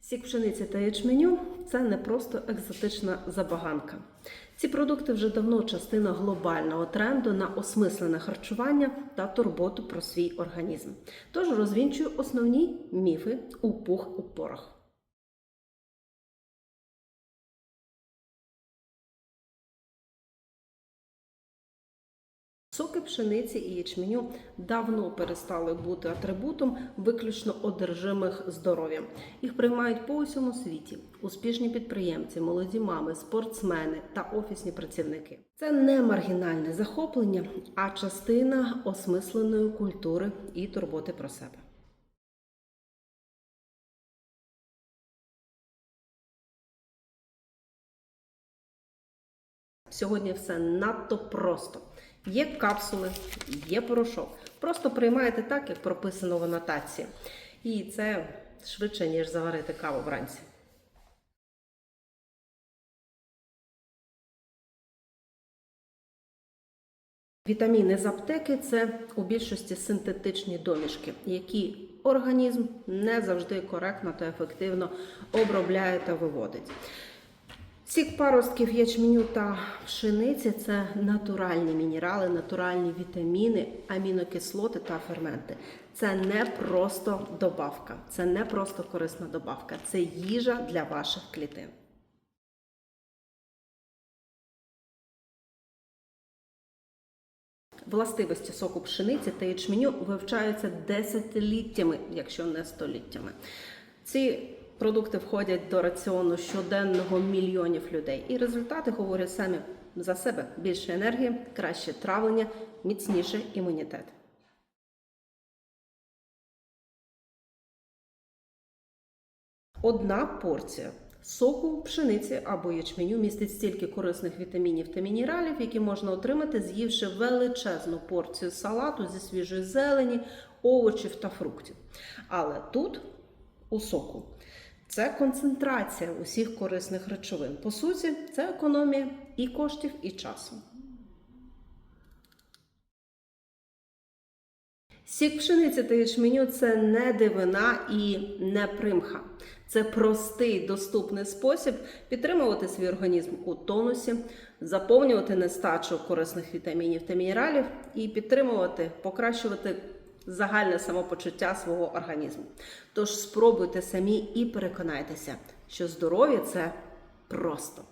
Сік пшениці та ячменю це не просто екзотична забаганка. Ці продукти вже давно частина глобального тренду на осмислене харчування та турботу про свій організм. Тож розвінчую основні міфи у пух у порох. Соки пшениці і ячменю давно перестали бути атрибутом виключно одержимих здоров'ям. Їх приймають по усьому світі успішні підприємці, молоді мами, спортсмени та офісні працівники. Це не маргінальне захоплення, а частина осмисленої культури і турботи про себе. Сьогодні все надто просто. Є капсули, є порошок. Просто приймаєте так, як прописано в анотації. І це швидше, ніж заварити каву вранці. Вітаміни з аптеки це у більшості синтетичні домішки, які організм не завжди коректно та ефективно обробляє та виводить. Сік паростків ячменю та пшениці це натуральні мінерали, натуральні вітаміни, амінокислоти та ферменти. Це не просто добавка, це не просто корисна добавка, це їжа для ваших клітин. Властивості соку пшениці та ячменю вивчаються десятиліттями, якщо не століттями. Ці продукти входять до раціону щоденного мільйонів людей, і результати говорять самі за себе: більше енергії, краще травлення, міцніший імунітет. Одна порція соку пшениці або ячменю містить стільки корисних вітамінів та мінералів, які можна отримати, з'ївши величезну порцію салату зі свіжої зелені, овочів та фруктів. Але тут у соку це концентрація усіх корисних речовин. По суті, це економія і коштів, і часу. Сік пшениці та ячменю це не дивина і не примха. Це простий доступний спосіб підтримувати свій організм у тонусі, заповнювати нестачу корисних вітамінів та мінералів і підтримувати, покращувати загальне самопочуття свого організму. Тож спробуйте самі і переконайтеся, що здоров'я це просто.